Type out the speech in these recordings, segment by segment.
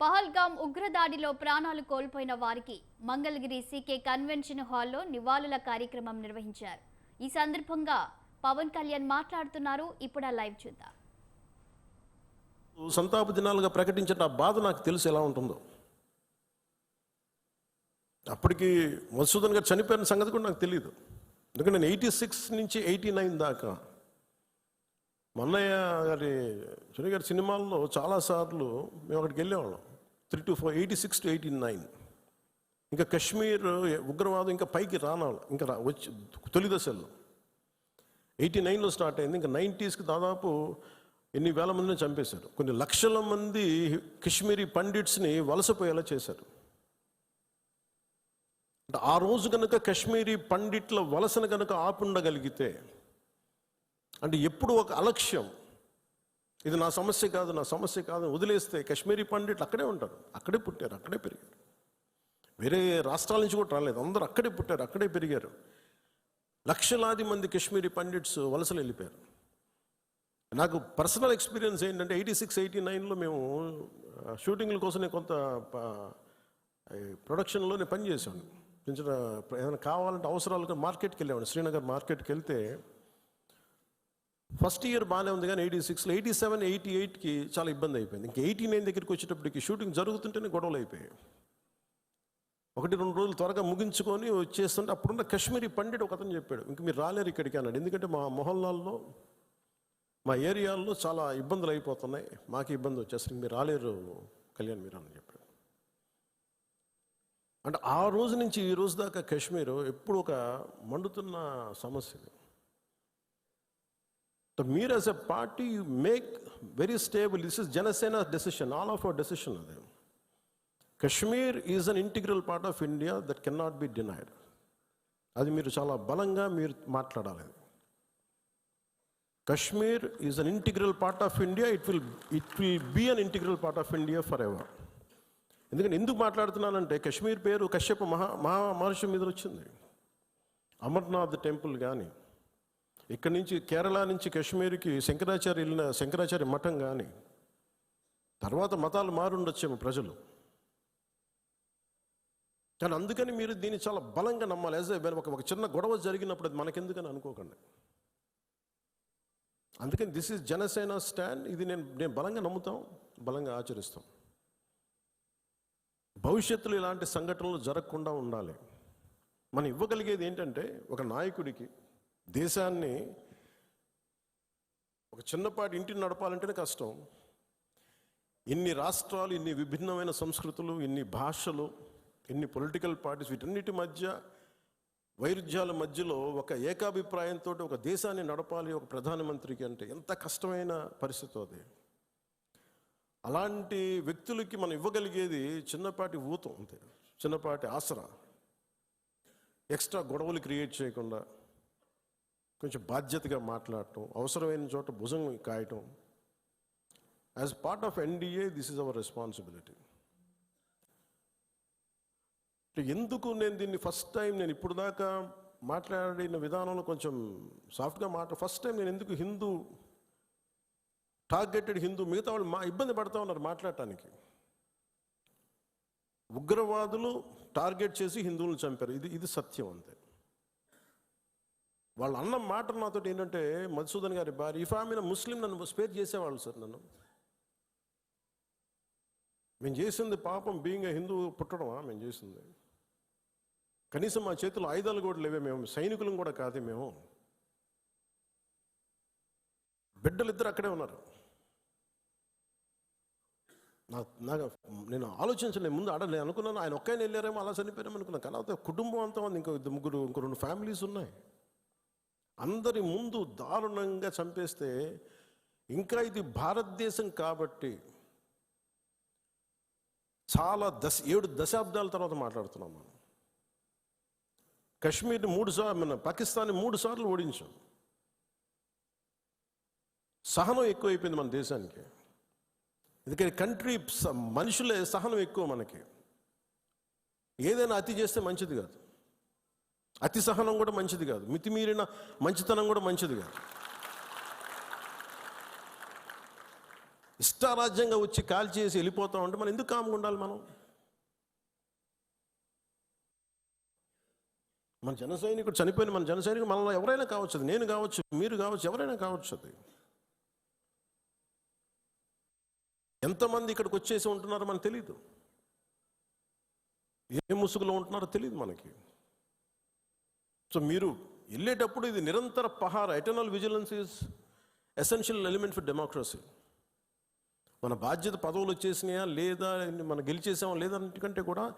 పహల్గాం ఉగ్రదాడిలో ప్రాణాలు కోల్పోయిన వారికి మంగళగిరి సీకే కన్వెన్షన్ హాల్లో నివాళుల కార్యక్రమం నిర్వహించారు. ఈ సందర్భంగా పవన్ కళ్యాణ్ మాట్లాడుతున్నారు. ఇప్పుడు లైవ్ చూద్దాం. సంతాప దినాలుగా ప్రకటించిన ఆ బాధ నాకు తెలుసు ఎలా ఉంటుందో. అప్పటికి మధుసూదన్ గారు చనిపోయిన సంగతి కూడా నాకు తెలియదు ఎందుకంటే నేను ఎయిటీ సిక్స్ నుంచి ఎయిటీ నైన్ దాకా మల్లయ్య గారి చుని గారి సినిమాల్లో చాలాసార్లు మేము అక్కడికి వెళ్ళేవాళ్ళం. Three to four eighty six to eighty nine. ఇంకా కశ్మీర్ ఉగ్రవాదం ఇంకా పైకి రానాలి ఇంకా వచ్చి తొలి దశల్లో. ఎయిటీ నైన్లో స్టార్ట్ అయింది ఇంకా నైంటీస్కి దాదాపు ఎన్ని వేల మందిని చంపేశారు. కొన్ని లక్షల మంది కశ్మీరీ పండిట్స్ని వలసపోయేలా చేశారు. అంటే ఆ రోజు కనుక కశ్మీరీ పండిట్ల వలసను కనుక ఆపుండగలిగితే అంటే ఎప్పుడు ఒక అలక్ష్యం. ఇది నా సమస్య కాదు నా సమస్య కాదు వదిలేస్తే కశ్మీరీ పండిట్లు అక్కడే ఉంటారు. అక్కడే పుట్టారు అక్కడే పెరిగారు. వేరే రాష్ట్రాల నుంచి కూడా రాలేదు. అందరూ అక్కడే పుట్టారు అక్కడే పెరిగారు. లక్షలాది మంది కశ్మీరీ పండిట్స్ వలసలు వెళ్ళిపోయారు. నాకు పర్సనల్ ఎక్స్పీరియన్స్ ఏంటంటే ఎయిటీ సిక్స్ ఎయిటీ నైన్లో మేము షూటింగ్ల కోసం నేను కొంత ప్రొడక్షన్లో నేను పనిచేశాను. చిన్న చిన్న ఏదైనా కావాలంటే అవసరాలుగా మార్కెట్కి వెళ్ళేవాడిని. శ్రీనగర్ మార్కెట్కి వెళ్తే ఫస్ట్ ఇయర్ బాగానే ఉంది కానీ ఎయిటీ సిక్స్లో ఎయిటీ సెవెన్ ఎయిటీ ఎయిట్కి చాలా ఇబ్బంది అయిపోయింది. ఇంకా ఎయిటీ నైన్ దగ్గరికి వచ్చేటప్పటికి షూటింగ్ జరుగుతుంటేనే గొడవలు అయిపోయాయి. ఒకటి రెండు రోజులు త్వరగా ముగించుకొని వచ్చేస్తుంటే అప్పుడున్న కశ్మీరీ పండిట్ ఒక అతను చెప్పాడు ఇంక మీరు రాలేరు ఇక్కడికి అన్నాడు. ఎందుకంటే మా మొహల్లాల్లో మా ఏరియాల్లో చాలా ఇబ్బందులు అయిపోతున్నాయి. మాకు ఇబ్బంది వచ్చేసరికి మీరు రాలేరు కళ్యాణ్ మీరు అని చెప్పాడు. అంటే ఆ రోజు నుంచి ఈ రోజు దాకా కాశ్మీర్ ఎప్పుడు ఒక మండుతున్న సమస్య So మీరు as a party make very stable stable. Is Janasena decision decision, of of decision decision. Kashmir is an integral part of India that can not be denied అది మీరు చాలా బలంగా మీరు మాట్లాడాలి Kashmir is an integral part of India it will it will be an integral part of India forever ఎందుకంటే ఎందుకు మాట్లాడుతున్నానంటే కశ్మీర్ పేరు కశ్యప మహా మహా మహర్షి మీద వచ్చింది అమర్నాథ్ టెంపుల్ కానీ ఇక్కడి నుంచి కేరళ నుంచి కాశ్మీర్కి శంకరాచార్య వెళ్ళిన శంకరాచార్య మఠం కానీ తర్వాత మతాలు మారుండొచ్చేమో ప్రజలు. కానీ అందుకని మీరు దీన్ని చాలా బలంగా నమ్మాలి. యాజ్ ఒక ఒక చిన్న గొడవ జరిగినప్పుడు అది మనకెందుకని అనుకోకండి. అందుకని దిస్ ఈజ్ జనసేన స్టాండ్ ఇది నేను నేను బలంగా నమ్ముతాం బలంగా ఆచరిస్తాం. భవిష్యత్తులో ఇలాంటి సంఘటనలు జరగకుండా ఉండాలి. మనం ఇవ్వగలిగేది ఏంటంటే ఒక నాయకుడికి దేశాన్ని ఒక చిన్నపాటి ఇంటిని నడపాలంటేనే కష్టం. ఇన్ని రాష్ట్రాలు ఇన్ని విభిన్నమైన సంస్కృతులు ఇన్ని భాషలు ఇన్ని పొలిటికల్ పార్టీస్ వీటన్నిటి మధ్య వైరుధ్యాల మధ్యలో ఒక ఏకాభిప్రాయంతో ఒక దేశాన్ని నడపాలి ఒక ప్రధానమంత్రికి అంటే ఎంత కష్టమైన పరిస్థితి అది. అలాంటి వ్యక్తులకి మనం ఇవ్వగలిగేది చిన్నపాటి ఊతం అంతే చిన్నపాటి ఆసరా. ఎక్స్ట్రా గొడవలు క్రియేట్ చేయకుండా కొంచెం బాధ్యతగా మాట్లాడటం అవసరమైన చోట భుజం కాయటం. As part of NDA this is our responsibility ఎందుకు నేను దీన్ని ఫస్ట్ టైం నేను ఇప్పుడు దాకా మాట్లాడిన విధానంలో కొంచెం సాఫ్ట్గా మాట ఫస్ట్ టైం నేను ఎందుకు హిందూ టార్గెటెడ్ హిందూ మిగతా వాళ్ళు మా ఇబ్బంది పడతా ఉన్నారు మాట్లాడటానికి. ఉగ్రవాదులు టార్గెట్ చేసి హిందువులను చంపారు. ఇది ఇది సత్యం అంతే. వాళ్ళు అన్న మాట నాతో ఏంటంటే మధుసూదన్ గారి భార్య ఇఫ్ ఆమె ముస్లిం నన్ను స్పేర్ చేసేవాళ్ళు సార్ నన్ను. మేము చేసింది పాపం బీయింగ్ హిందూ పుట్టడమా? మేము చేసింది. కనీసం మా చేతిలో ఆయుధాలు కూడా లేవే మేము సైనికులం కూడా కాదే మేము. బిడ్డలు ఇద్దరు అక్కడే ఉన్నారు. నా నాకు నేను ఆలోచించలేదు ముందు ఆడ నేను అనుకున్నాను ఆయన ఒక్కైనా వెళ్ళారేమో అలా చనిపోయారేమో అనుకున్నాను. కానీ కుటుంబం అంతా ఉంది. ఇంకో ఇద్దరు ముగ్గురు ఇంకో రెండు ఫ్యామిలీస్ ఉన్నాయి. అందరి ముందు దారుణంగా చంపేస్తే ఇంకా ఇది భారతదేశం కాబట్టి చాలా దశ ఏడు దశాబ్దాల తర్వాత మాట్లాడుతున్నాం మనం. కశ్మీర్ని మూడు సార్లు మన పాకిస్తాన్ని మూడు సార్లు ఓడించాం. సహనం ఎక్కువైపోయింది మన దేశానికి. ఎందుకని కంట్రీ స- మనుషులే సహనం ఎక్కువ మనకి. ఏదైనా అతి చేస్తే మంచిది కాదు. అతి సహనం కూడా మంచిది కాదు. మితిమీరిన మంచితనం కూడా మంచిది కాదు. ఇష్టారాజ్యంగా వచ్చి కాల్ చేసి వెళ్ళిపోతాం అంటే మనం ఎందుకు కామ్గా ఉండాలి మనం? మన జన సైనికుడు చనిపోయిన మన జన సైనికుడు మనలో ఎవరైనా కావచ్చు నేను కావచ్చు మీరు కావచ్చు ఎవరైనా కావచ్చు అది. ఎంతమంది ఇక్కడికి వచ్చేసి ఉంటున్నారో మనకు తెలియదు ఏ ముసుగులో ఉంటున్నారో తెలియదు మనకి. సో మీరు వెళ్ళేటప్పుడు ఇది నిరంతర పహార eternal vigilance is essential element for democracy మన బాధ్యత పదవులు వచ్చేసినాయా లేదా మనం గెలిచేసామా లేదా అన్నిటికంటే కూడా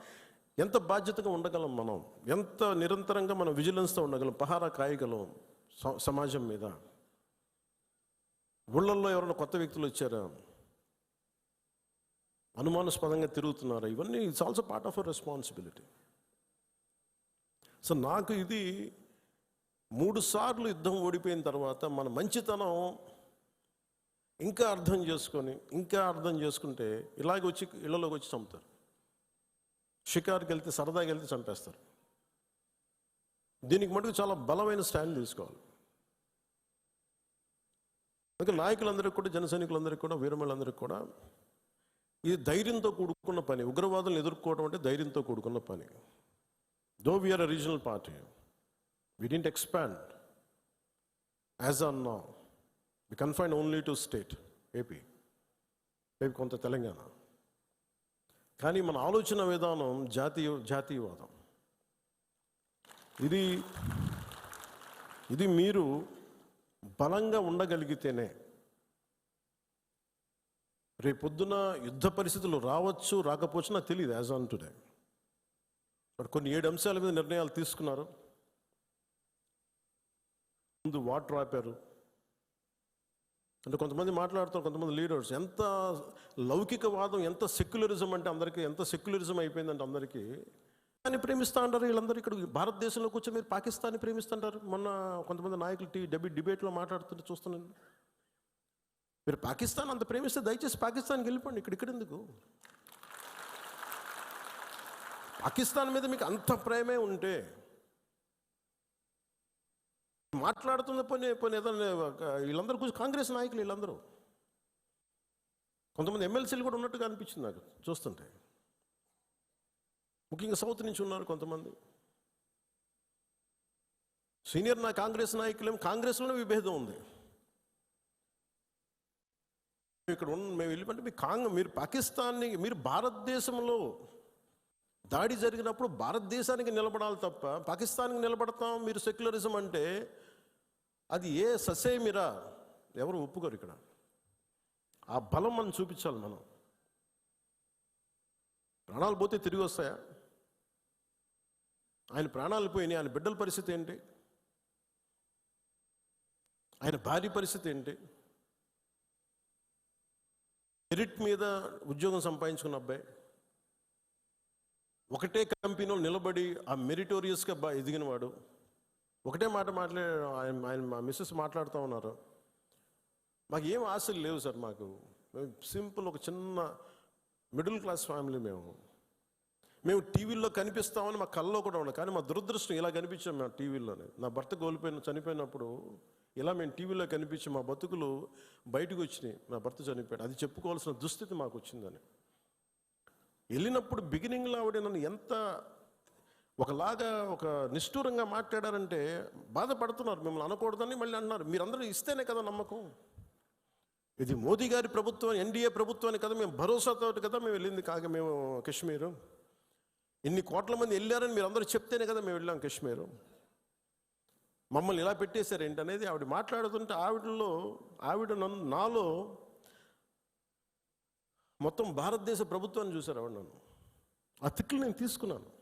ఎంత బాధ్యతగా ఉండగలం మనం? ఎంత నిరంతరంగా మనం విజిలెన్స్తో ఉండగలం? పహారా కాయగలం స- సమాజం మీద. ఊళ్ళల్లో ఎవరైనా కొత్త వ్యక్తులు వచ్చారా? అనుమానాస్పదంగా తిరుగుతున్నారా? ఇవన్నీ it's also part of our responsibility so నాకు ఇది మూడు సార్లు యుద్ధం ఓడిపోయిన తర్వాత మన మంచితనం ఇంకా అర్థం చేసుకొని ఇంకా అర్థం చేసుకుంటే ఇలాగ వచ్చి ఇళ్ళలోకి వచ్చి చంపుతారు. షికార్కి వెళ్తే సరదాకి వెళ్తే చంపేస్తారు. దీనికి మటుకు చాలా బలమైన స్టాండ్ తీసుకోవాలి. అందుకే నాయకులందరికీ కూడా జన సైనికులందరికీ కూడా వీరమలందరికీ కూడా ఇది ధైర్యంతో కూడుకున్న పని ఉగ్రవాదులను ఎదుర్కోవడం అంటే ధైర్యంతో కూడుకున్న పని. Though are a regional party we didn't expand as on నా we confined only to state AP maybe కొంత తెలంగాణ. కానీ మన ఆలోచన విధానం జాతీయ జాతీయవాదం. ఇది ఇది మీరు బలంగా ఉండగలిగితేనే రేపొద్దున యుద్ధ పరిస్థితులు రావచ్చు రాకపోవచ్చు నాకు తెలియదు యాజ్ ఆన్ టుడే మరి కొన్ని ఏడు అంశాల మీద నిర్ణయాలు తీసుకున్నారు. ముందు వాటర్ ఆపారు. అంటే కొంతమంది మాట్లాడుతారు కొంతమంది లీడర్స్. ఎంత లౌకికవాదం ఎంత సెక్యులరిజం అంటే అందరికీ ఎంత సెక్యులరిజం అయిపోయిందంటే అందరికీ దాన్ని ప్రేమిస్తా అంటారు వీళ్ళందరూ ఇక్కడ. భారతదేశంలో కూర్చొని మీరు పాకిస్తాన్ని ప్రేమిస్తుంటారు మొన్న కొంతమంది నాయకులు టీ డెబి డిబేట్లో మాట్లాడుతుంటే చూస్తున్నాను. మీరు పాకిస్తాన్ అంత ప్రేమిస్తే దయచేసి పాకిస్తాన్కి వెళ్ళిపోండి. ఇక్కడ ఇక్కడ ఎందుకు? పాకిస్తాన్ మీద మీకు అంత ప్రేమే ఉంటే మాట్లాడుతున్న పోనీ పోనీ ఏదైనా వీళ్ళందరూ కూర్చొని కాంగ్రెస్ నాయకులు వీళ్ళందరూ. కొంతమంది ఎమ్మెల్సీలు కూడా ఉన్నట్టుగా అనిపించింది నాకు చూస్తుంటే. ముఖ్యంగా సౌత్ నుంచి ఉన్నారు కొంతమంది. సీనియర్ నా కాంగ్రెస్ నాయకులేమో కాంగ్రెస్లోనే విభేదం ఉంది. ఇక్కడ ఉన్న మేము వెళ్ళిపోతే మీ కాంగ్ మీరు పాకిస్తాన్ని మీరు భారతదేశంలో దాడి జరిగినప్పుడు భారతదేశానికి నిలబడాలి తప్ప పాకిస్తాన్కి నిలబడతాం మీరు సెక్యులరిజం అంటే అది ఏ ససేమిరా? ఎవరు ఒప్పుకోరు ఇక్కడ. ఆ బలం మనం చూపించాలి మనం. ప్రాణాలు పోతే తిరిగి వస్తాయా? ఆయన ప్రాణాలు పోయినాయి. ఆయన బిడ్డల పరిస్థితి ఏంటి? ఆయన భార్య పరిస్థితి ఏంటి? మెరిట్ మీద ఉద్యోగం సంపాదించుకున్న అబ్బాయి ఒకటే కంపెనీలో నిలబడి ఆ మెరిటోరియస్గా బా ఎదిగినవాడు. ఒకటే మాట మాట్లా ఆయన ఆయన మా మిస్సెస్ మాట్లాడుతూ ఉన్నారు. మాకు ఏం ఆశలు లేవు సార్ మాకు. మేము సింపుల్ ఒక చిన్న మిడిల్ క్లాస్ ఫ్యామిలీ మేము. మేము టీవీల్లో కనిపిస్తామని మా కల్లో కూడా ఉన్నాం కానీ మా దురదృష్టం ఇలా కనిపించాం మేము టీవీలోనే నా భర్త కోల్పోయిన చనిపోయినప్పుడు ఇలా మేము టీవీలో కనిపించి మా బతుకులు బయటకు వచ్చినాయి. నా భర్త చనిపోయాడు. అది చెప్పుకోవాల్సిన దుస్థితి మాకు వచ్చిందని. వెళ్ళినప్పుడు బిగినింగ్లో ఆవిడ నన్ను ఎంత ఒకలాగా ఒక నిష్ఠూరంగా మాట్లాడారంటే బాధపడుతున్నారు. మిమ్మల్ని అనకూడదని మళ్ళీ అన్నారు మీరందరూ ఇస్తేనే కదా నమ్మకం. ఇది మోదీ గారి ప్రభుత్వం ఎన్డీఏ ప్రభుత్వాన్ని కదా మేము భరోసాతో కదా మేము వెళ్ళింది కాక మేము కశ్మీరు. ఇన్ని కోట్ల మంది వెళ్ళారని మీరు అందరూ చెప్తేనే కదా మేము వెళ్ళాం కాశ్మీరు. మమ్మల్ని ఇలా పెట్టేశారు ఏంటనేది ఆవిడ మాట్లాడుతుంటే ఆవిడలో ఆవిడ నన్ను నాలో మొత్తం భారతదేశ ప్రభుత్వాన్ని చూశారు ఆవిడ నన్ను? ఆ తిక్కులు నేను తీసుకున్నాను.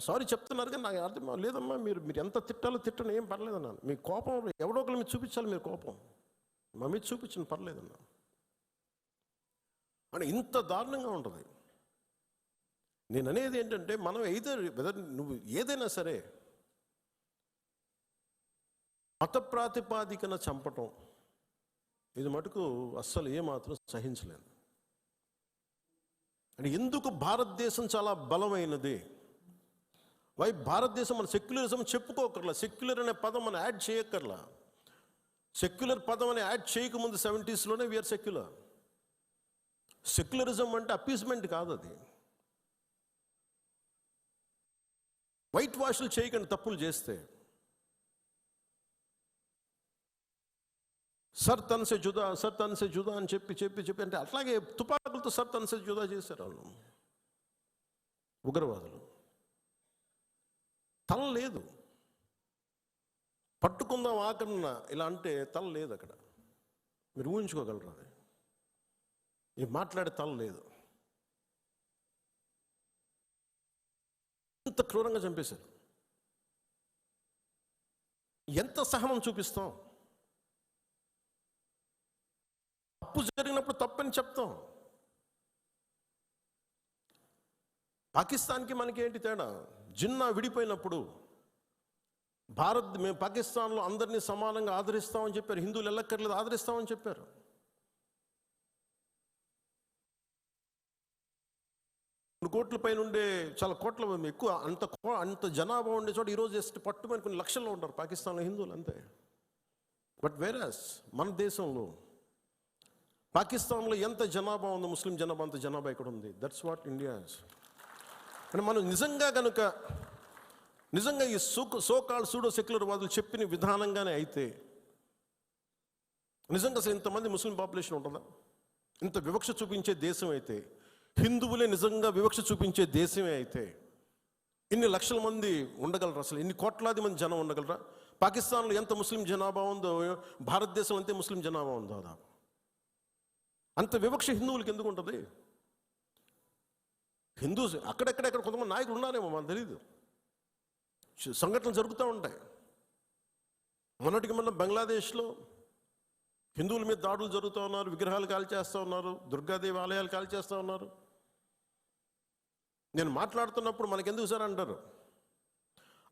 సారీ చెప్తున్నారు కానీ నాకు అర్థం లేదమ్మా మీరు మీరు ఎంత తిట్టాలో తిట్టను ఏం పర్లేదన్నాను. మీ కోపం ఎవడో ఒకరి మీద చూపించాలి మీరు కోపం. మా మీద చూపించిన పర్లేదన్నా అని ఇంత దారుణంగా ఉంటుంది. నేను అనేది ఏంటంటే మనం ఏదో వెదర్ నువ్వు ఏదైనా సరే మత ప్రాతిపాదికన చంపటం. ఇది మటుకు అస్సలు ఏమాత్రం సహించలేదు అంటే ఎందుకు భారతదేశం చాలా బలమైనది? వై భారతదేశం మన సెక్యులరిజం చెప్పుకోకర్లా సెక్యులర్ అనే పదం మనం యాడ్ చేయక్కర్లా సెక్యులర్ పదం అని యాడ్ చేయకముందు సెవెంటీస్లోనే వీఆర్ సెక్యులర్. సెక్యులరిజం అంటే అపీస్మెంట్ కాదు అది. వైట్ వాష్లు చేయకండి తప్పులు చేస్తే. సర్ తనసే జుదా సర్ తన్సే జుదా అని చెప్పి చెప్పి చెప్పి అంటే అట్లాగే తుపాకులతో సర్ తన్సే జుదా చేశారు వాళ్ళు. ఉగ్రవాదులు. తల లేదు. పట్టుకుందాం ఆకరణ ఇలా అంటే తల లేదు అక్కడ. మీరు ఊహించుకోగలరు అది? ఈ మాట్లాడే తల లేదు. ఎంత క్రూరంగా చంపేశారు? ఎంత సహనం చూపిస్తాం? తప్పు జరిగినప్పుడు తప్పని చెప్తాం. పాకిస్తాన్కి మనకి ఏంటి తేడా? జిన్నా విడిపోయినప్పుడు భారత్ మేము పాకిస్తాన్లో అందరినీ సమానంగా ఆదరిస్తామని చెప్పారు. హిందువులు ఎల్లక్కర్లేదు ఆదరిస్తామని చెప్పారు. కోట్ల పైన ఉండే చాలా కోట్ల ఎక్కువ అంత కో- అంత జనాభా ఉండే చోట ఈరోజు జస్ట్ పట్టుమని కొన్ని లక్షల్లో ఉంటారు పాకిస్తాన్లో హిందువులు అంతే. బట్ వేరాస్ మన దేశంలో పాకిస్తాన్లో ఎంత జనాభా ఉందో? ముస్లిం జనాభా అంత జనాభా ఇక్కడ ఉంది? దట్స్ వాట్ ఇండియా అంటే మనం నిజంగా కనుక నిజంగా ఈ సో సోకాల్ సూడో సెక్యులర్ వాదులు చెప్పిన విధానంగానే అయితే నిజంగా అసలు ఇంతమంది ముస్లిం పాపులేషన్ ఉంటుందా? ఇంత వివక్ష చూపించే దేశం అయితే హిందువులే నిజంగా వివక్ష చూపించే దేశమే అయితే ఇన్ని లక్షల మంది ఉండగలరా అసలు? ఇన్ని కోట్లాది మంది జనం ఉండగలరా? పాకిస్తాన్లో ఎంత ముస్లిం జనాభా ఉందో భారతదేశం అంతే ముస్లిం జనాభా ఉందో దాదాపు. అంత వివక్ష హిందువులకి ఎందుకు ఉంటుంది? హిందూ అక్కడెక్కడెక్కడ కొంతమంది నాయకులు ఉన్నారేమో మనకు తెలియదు సంఘటనలు జరుగుతూ ఉంటాయి. మొన్నటికి మొన్న బంగ్లాదేశ్లో హిందువుల మీద దాడులు జరుగుతూ ఉన్నారు విగ్రహాలు కాల్చేస్తూ ఉన్నారు దుర్గాదేవి ఆలయాలు కాల్చేస్తూ ఉన్నారు. నేను మాట్లాడుతున్నప్పుడు మనకెందుకు సార్ అంటారు?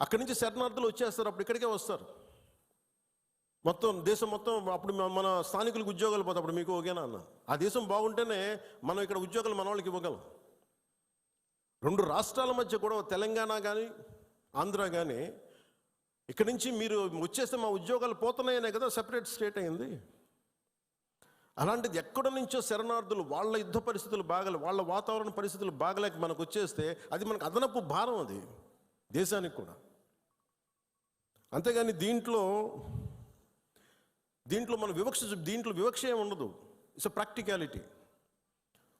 అక్కడి నుంచి శరణార్థులు వచ్చేస్తారు అప్పుడు ఇక్కడికే వస్తారు. మొత్తం దేశం మొత్తం అప్పుడు మన- స్థానికులకు ఉద్యోగాలు పోతాయి. అప్పుడు మీకు ఓకేనా అన్న? ఆ దేశం బాగుంటేనే మనం ఇక్కడ ఉద్యోగాలు మన వాళ్ళకి ఇవ్వగలం. రెండు రాష్ట్రాల మధ్య కూడా తెలంగాణ కానీ ఆంధ్ర కానీ ఇక్కడి నుంచి మీరు వచ్చేస్తే మా ఉద్యోగాలు పోతున్నాయనే కదా సెపరేట్ స్టేట్ అయింది. అలాంటిది ఎక్కడ నుంచో శరణార్థులు వాళ్ళ యుద్ధ పరిస్థితులు బాగలే వాళ్ళ వాతావరణ పరిస్థితులు బాగలేక మనకు వచ్చేస్తే అది మనకు అదనపు భారం అది దేశానికి కూడా. అంతేగాని దీంట్లో దీంట్లో మన వివక్ష దీంట్లో వివక్ష ఏమి ఉండదు. It's a practicality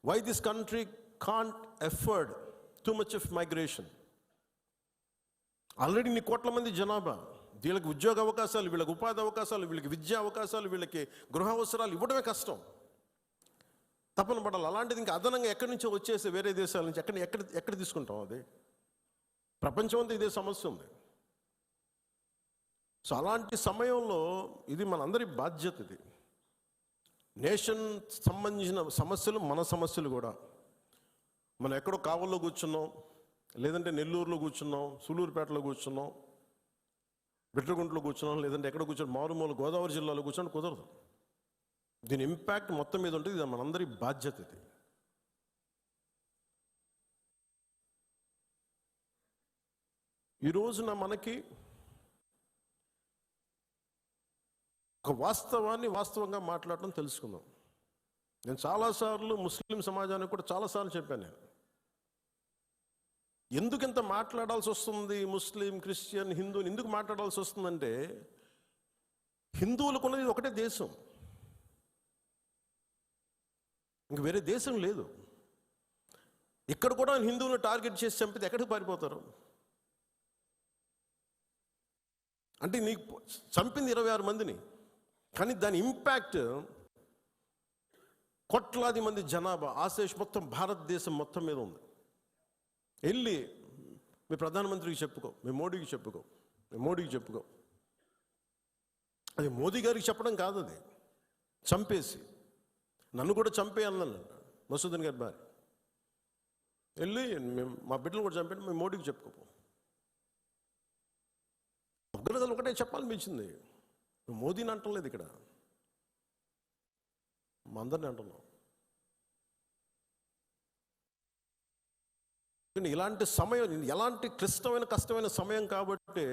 why this country can't afford too much of migration already ఇన్ని కోట్ల మంది జనాభా. వీళ్ళకి ఉద్యోగ అవకాశాలు వీళ్ళకి ఉపాధి అవకాశాలు వీళ్ళకి విద్యా అవకాశాలు వీళ్ళకి గృహ అవసరాలు ఇవ్వడమే కష్టం. తపన పడాలి. అలాంటిది ఇంకా అదనంగా ఎక్కడి నుంచో వచ్చేసి వేరే దేశాల నుంచి ఎక్కడ ఎక్కడ ఎక్కడ తీసుకుంటాం అది? ప్రపంచం అంతా ఇదే సమస్య ఉంది. సో అలాంటి సమయంలో ఇది మనందరి బాధ్యత ఇది. నేషన్ సంబంధించిన సమస్యలు మన సమస్యలు కూడా. మనం ఎక్కడో కావల్లో కూర్చున్నాం లేదంటే నెల్లూరులో కూర్చున్నాం సూలూరుపేటలో కూర్చున్నాం బిట్రగుంట్లో కూర్చున్నాం లేదంటే ఎక్కడ కూర్చున్నాం మారుమూల గోదావరి జిల్లాలో కూర్చొని కుదరదు. దీని ఇంపాక్ట్ మొత్తం మీద ఉంటుంది ఇది మనందరి బాధ్యత ఇది. ఈ రోజున మనకి ఒక వాస్తవాన్ని వాస్తవంగా మాట్లాడటం తెలుసుకుందాం. నేను చాలాసార్లు ముస్లిం సమాజానికి కూడా చాలాసార్లు చెప్పాను నేను. ఎందుకు ఇంత మాట్లాడాల్సి వస్తుంది ముస్లిం క్రిస్టియన్ హిందూని ఎందుకు మాట్లాడాల్సి వస్తుందంటే హిందువులకు ఉన్నది ఒకటే దేశం. ఇంక వేరే దేశం లేదు. ఇక్కడ కూడా హిందువులను టార్గెట్ చేసి చంపితే ఎక్కడికి పారిపోతారు? అంటే నీకు చంపింది ఇరవై ఆరు మందిని. కానీ దాని ఇంపాక్ట్ కోట్లాది మంది జనాభా ఆశేష్ మొత్తం భారతదేశం మొత్తం మీద ఉంది. వెళ్ళి మీ ప్రధానమంత్రికి చెప్పుకో మీ మోడీకి చెప్పుకో మీ మోడీకి చెప్పుకో. అది మోదీ గారికి చెప్పడం కాదు అది. చంపేసి. నన్ను కూడా చంపే అన్నాను. మసూదన్ గారి భార్య. వెళ్ళి మేము మా బిడ్డలు కూడా చంపండి మేము మోడీకి చెప్పుకోపో ఉగ్రతలు ఒకటే చెప్పాలనిపించింది. నువ్వు మోదీని అంటలేదు ఇక్కడ. మందరిని అంటున్నావు. అంటున్నాం ఇలాంటి సమయం ఎలాంటి క్లిష్టమైన కష్టమైన సమయం కాబట్టి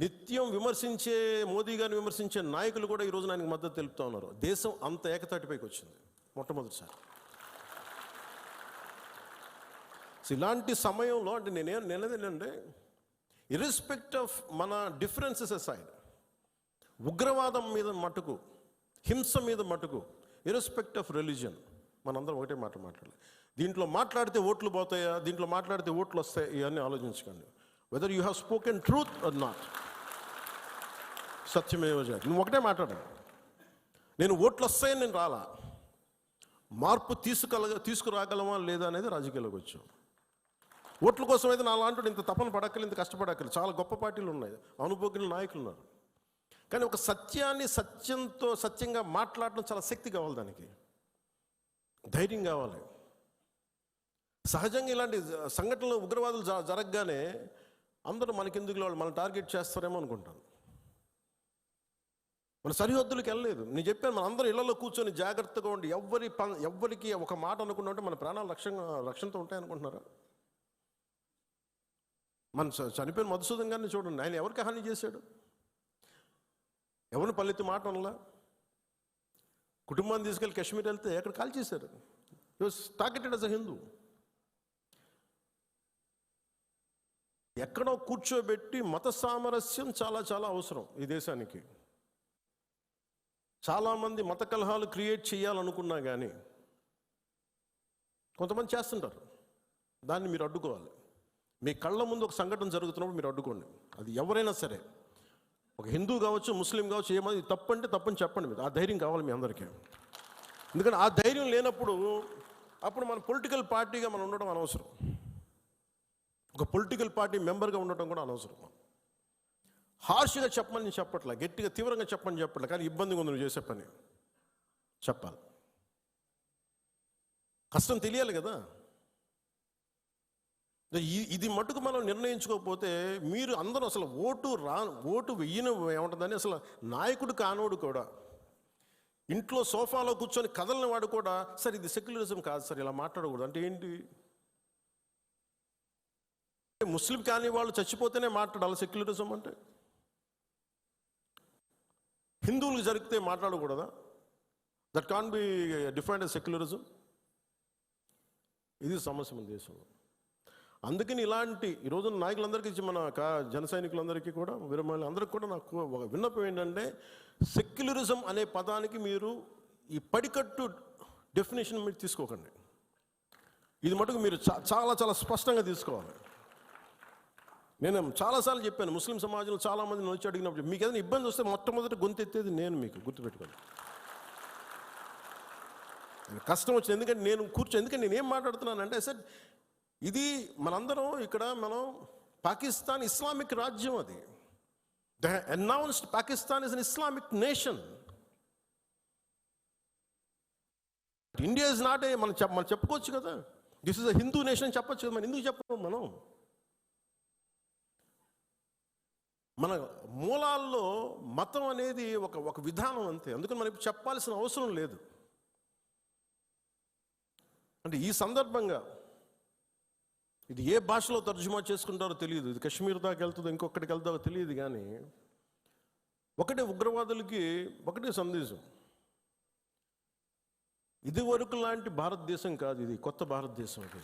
నిత్యం విమర్శించే మోదీ గారిని విమర్శించే నాయకులు కూడా ఈరోజు ఆయనకు మద్దతు తెలుపుతూ ఉన్నారు. దేశం అంత ఏకతాటిపైకి వచ్చింది మొట్టమొదటిసారి. ఇలాంటి సమయంలో అంటే నేనే నేనేదేనంటే ఇర్రెస్పెక్ట్ ఆఫ్ మన డిఫరెన్సెస్ సైడ్ ఉగ్రవాదం మీద మటుకు హింస మీద మటుకు ఇర్రెస్పెక్ట్ ఆఫ్ రిలీజన్ మనందరం ఒకటే మాట మాట్లాడాలి దీంట్లో మాట్లాడితే ఓట్లు పోతాయా దీంట్లో మాట్లాడితే ఓట్లు వస్తాయి ఇవన్నీ ఆలోచించకండి whether you have spoken truth అది నాట్ సత్యమేవ జాతి నువ్వు ఒకటే మాట్లాడాలి నేను ఓట్లు వస్తాయని నేను రాలా మార్పు తీసుకల తీసుకురాగలమా లేదా అనేది రాజకీయాలకు వచ్చాం ఓట్ల కోసం అయితే నా లాంటి ఇంత తపన పడక్కలు ఇంత కష్టపడక్కలు చాలా గొప్ప పార్టీలు ఉన్నాయి. అనుభోగిన నాయకులు ఉన్నారు. కానీ ఒక సత్యాన్ని సత్యంతో సత్యంగా మాట్లాడడం చాలా శక్తి కావాలి దానికి. ధైర్యం కావాలి. సహజంగా ఇలాంటి సంఘటనలు ఉగ్రవాదులు జ- జరగగానే అందరూ మనకెందుకు వాళ్ళు మన టార్గెట్ చేస్తారేమో అనుకుంటాను. మన సరిహద్దులకు వెళ్ళలేదు. నేను చెప్పాను మన అందరూ ఇళ్ళలో కూర్చొని జాగ్రత్తగా ఉండి ఎవ్వరి ప- ఎవ్వరికి ఒక మాట అనుకున్నట్టే మన ప్రాణాలు రక్షణ రక్షణతో ఉంటాయనుకుంటున్నారా? మన చనిపోయిన మధుసూదన్ గారిని చూడండి. ఆయన ఎవరికి హాని చేశాడు? ఎవరిని పల్లెత్తి మాట అనలా? కుటుంబాన్ని తీసుకెళ్ళి కాశ్మీర్ వెళ్తే ఎక్కడ కాల్ చేశారు? టార్గెటెడ్ అస్ అ హిందూ ఎక్కడో కూర్చోబెట్టి మత సామరస్యం చాలా చాలా అవసరం ఈ దేశానికి. చాలామంది మత కలహాలు క్రియేట్ చేయాలనుకున్నా కానీ కొంతమంది చేస్తుంటారు. దాన్ని మీరు అడ్డుకోవాలి. మీ కళ్ళ ముందు ఒక సంఘటన జరుగుతున్నప్పుడు మీరు అడ్డుకోండి. అది ఎవరైనా సరే. ఒక హిందూ కావచ్చు ముస్లిం కావచ్చు ఏమైనా ఇది తప్పు అంటే తప్పని చెప్పండి మీరు. ఆ ధైర్యం కావాలి మీ అందరికీ. ఎందుకంటే ఆ ధైర్యం లేనప్పుడు అప్పుడు మన పొలిటికల్ పార్టీగా మనం ఉండడం అనవసరం. ఒక పొలిటికల్ పార్టీ మెంబర్గా ఉండటం కూడా అనవసరం. హార్ష్గా చెప్పమని నేను చెప్పట్లే గట్టిగా తీవ్రంగా చెప్పమని చెప్పట్లే కానీ ఇబ్బందిగా ఉంది నువ్వు చేసే పని. చెప్పాలి. కష్టం తెలియాలి కదా. ఇది మటుకు మనం నిర్ణయించుకోకపోతే మీరు అందరూ అసలు ఓటు రా ఓటు వెయ్యిన ఏముంటుందని అసలు నాయకుడు కానోడు కూడా. ఇంట్లో సోఫాలో కూర్చొని కదలని వాడు కూడా సార్ ఇది సెక్యులరిజం కాదు సార్ ఇలా మాట్లాడకూడదు. అంటే ఏంటి? ముస్లిం కాని వాళ్ళు చచ్చిపోతేనే మాట్లాడాలి సెక్యులరిజం అంటే. హిందువులకు జరిగితే మాట్లాడకూడదా? That can be defined secularism ఇది సమస్య మన దేశంలో. అందుకని ఇలాంటి ఈ రోజున నాయకులందరికీ మన జన సైనికులందరికీ కూడా విరమాలి అందరికీ కూడా నాకు ఒక విన్నపం ఏంటంటే సెక్యులరిజం అనే పదానికి మీరు ఈ పడికట్టు డెఫినేషన్ మీరు తీసుకోకండి. ఇది మటుకు మీరు చాలా చాలా స్పష్టంగా తీసుకోవాలి. నేను చాలాసార్లు చెప్పాను ముస్లిం సమాజంలో చాలామంది వచ్చి అడిగినప్పుడు మీకు ఏదైనా ఇబ్బంది వస్తే మొట్టమొదటి గొంతెత్తేది నేను మీకు గుర్తుపెట్టుకోండి కష్టం వచ్చింది ఎందుకంటే నేను కూర్చో ఎందుకంటే నేను ఏం మాట్లాడుతున్నానంటే సార్ ఇది మనందరం ఇక్కడ మనం పాకిస్తాన్ ఇస్లామిక్ రాజ్యం అది. The announced Pakistan is an Islamic nation. India is not a మనం చెప్ మనం చెప్పుకోవచ్చు కదా. This is a Hindu nation చెప్పొచ్చు కదా. మనం ఎందుకు చెప్పము మనం? మన మూలాల్లో మతం అనేది ఒక ఒక విధానం అంతే. అందుకని మనం చెప్పాల్సిన అవసరం లేదు. అంటే ఈ సందర్భంగా ఇది ఏ భాషలో తర్జుమా చేసుకుంటారో తెలియదు. ఇది కశ్మీర్ దాకా వెళ్తుందో ఇంకొకటికి వెళ్తారో తెలియదు కానీ ఒకటే ఉగ్రవాదులకి ఒకటే సందేశం. ఇది వరకు లాంటి భారతదేశం కాదు ఇది కొత్త భారతదేశం ఇది